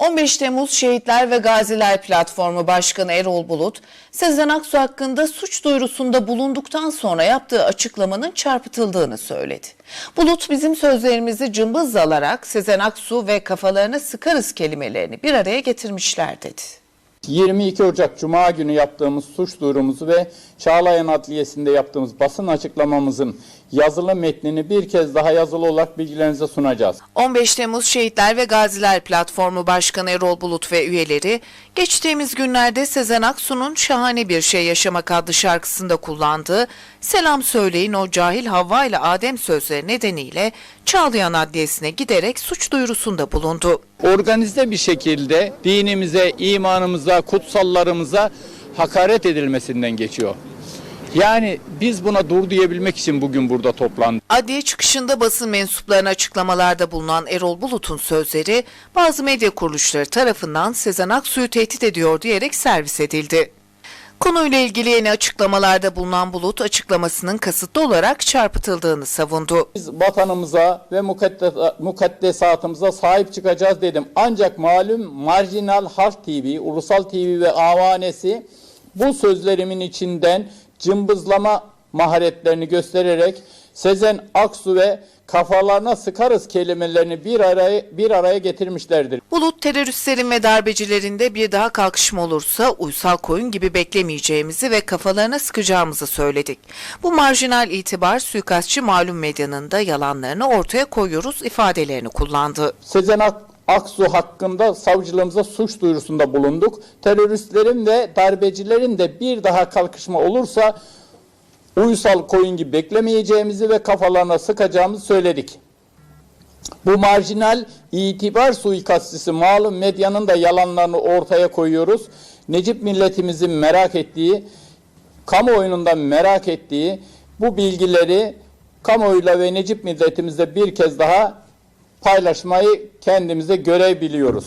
15 Temmuz Şehitler ve Gaziler Platformu Başkanı Erol Bulut, Sezen Aksu hakkında suç duyurusunda bulunduktan sonra yaptığı açıklamanın çarpıtıldığını söyledi. Bulut bizim sözlerimizi cımbız alarak Sezen Aksu ve kafalarına sıkarız kelimelerini bir araya getirmişler dedi. 22 Ocak Cuma günü yaptığımız suç duyurumuzu ve Çağlayan Adliyesi'nde yaptığımız basın açıklamamızın yazılı metnini bir kez daha yazılı olarak bilgilerinize sunacağız. 15 Temmuz Şehitler ve Gaziler Platformu Başkanı Erol Bulut ve üyeleri geçtiğimiz günlerde Sezen Aksu'nun Şahane Bir Şey Yaşamak adlı şarkısında kullandığı Selam Söyleyin o cahil Havva ile Adem sözleri nedeniyle Çağlayan Adliyesi'ne giderek suç duyurusunda bulundu. Organize bir şekilde dinimize, imanımıza, kutsallarımıza hakaret edilmesinden geçiyor. Yani biz buna dur diyebilmek için bugün burada toplandık. Adliye çıkışında basın mensuplarına açıklamalarda bulunan Erol Bulut'un sözleri bazı medya kuruluşları tarafından Sezen Aksu'yu tehdit ediyor diyerek servis edildi. Konuyla ilgili yeni açıklamalarda bulunan Bulut açıklamasının kasıtlı olarak çarpıtıldığını savundu. Biz vatanımıza ve mukaddes- mukaddesatımıza sahip çıkacağız dedim. Ancak malum marjinal Halk TV, Ulusal TV ve avanesi bu sözlerimin içinden cımbızlama maharetlerini göstererek Sezen Aksu ve kafalarına sıkarız kelimelerini bir araya bir araya getirmişlerdir. Bulut teröristlerin ve darbecilerinde bir daha kalkışma olursa uysal koyun gibi beklemeyeceğimizi ve kafalarına sıkacağımızı söyledik. Bu marjinal itibar suikastçı malum medyanın da yalanlarını ortaya koyuyoruz ifadelerini kullandı. Sezen Ak- Aksu hakkında savcılığımıza suç duyurusunda bulunduk. Teröristlerin ve darbecilerin de bir daha kalkışma olursa uysal koyun gibi beklemeyeceğimizi ve kafalarına sıkacağımızı söyledik. Bu marjinal itibar suikastçısı malum medyanın da yalanlarını ortaya koyuyoruz. Necip milletimizin merak ettiği, kamuoyundan merak ettiği bu bilgileri kamuoyuyla ve Necip milletimizle bir kez daha paylaşmayı kendimize görev biliyoruz.